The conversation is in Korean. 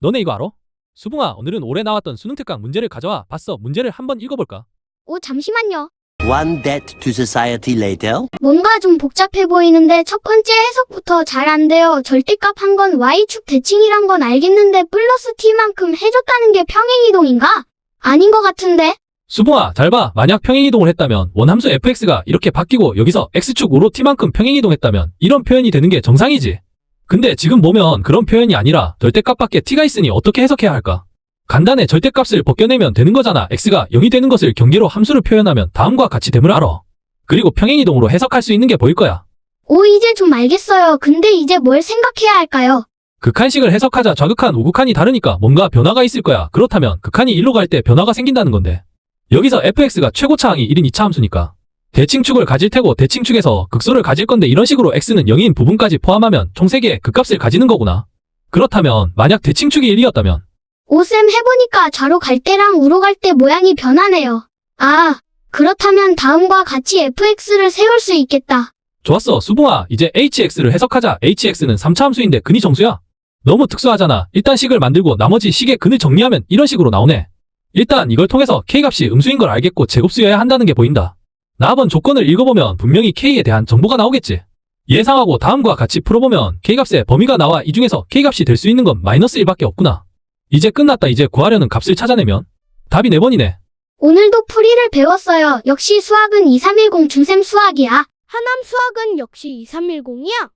너네 이거 알아? 수붕아, 오늘은 올해 나왔던 수능 특강 문제를 가져와 봤어. 문제를 한번 읽어볼까? 오, 잠시만요. One debt to society later. 뭔가 좀 복잡해 보이는데 첫 번째 해석부터 잘 안 돼요. 절대값 한 건 y축 대칭이란 건 알겠는데 플러스 t만큼 해줬다는 게 평행이동인가? 아닌 것 같은데? 수붕아, 잘 봐. 만약 평행이동을 했다면 원함수 fx가 이렇게 바뀌고 여기서 x축 5로 t만큼 평행이동했다면 이런 표현이 되는 게 정상이지. 근데 지금 보면 그런 표현이 아니라 절대값밖에 t가 있으니 어떻게 해석해야 할까? 간단해 절대값을 벗겨내면 되는 거잖아. x가 0이 되는 것을 경계로 함수를 표현하면 다음과 같이 됨을 알아. 그리고 평행이동으로 해석할 수 있는 게 보일 거야. 오, 이제 좀 알겠어요. 근데 이제 뭘 생각해야 할까요? 극한식을 해석하자 좌극한, 우극한이 다르니까 뭔가 변화가 있을 거야. 그렇다면 극한이 1로 갈 때 변화가 생긴다는 건데. 여기서 fx가 최고차항이 1인 2차 함수니까. 대칭축을 가질 테고 대칭축에서 극소를 가질 건데 이런 식으로 x는 0인 부분까지 포함하면 총 3개의 극값을 가지는 거구나. 그렇다면 만약 대칭축이 1이었다면? 오쌤 해보니까 좌로 갈 때랑 우로 갈 때 모양이 변하네요. 아, 그렇다면 다음과 같이 fx를 세울 수 있겠다. 좋았어 수붕아. 이제 hx를 해석하자. Hx는 3차 함수인데 근이 정수야? 너무 특수하잖아. 일단 식을 만들고 나머지 식의 근을 정리하면 이런 식으로 나오네. 일단 이걸 통해서 k값이 음수인 걸 알겠고 제곱수여야 한다는 게 보인다 나번 조건을 읽어보면 분명히 k에 대한 정보가 나오겠지 예상하고 다음과 같이 풀어보면 k값의 범위가 나와 이 중에서 k값이 될 수 있는 건 마이너스 1밖에 없구나 이제 끝났다 이제 구하려는 값을 찾아내면 답이 4번이네 오늘도 풀이를 배웠어요. 역시 수학은 2310 중쌤 수학이야. 하남 수학은 역시 2310이야.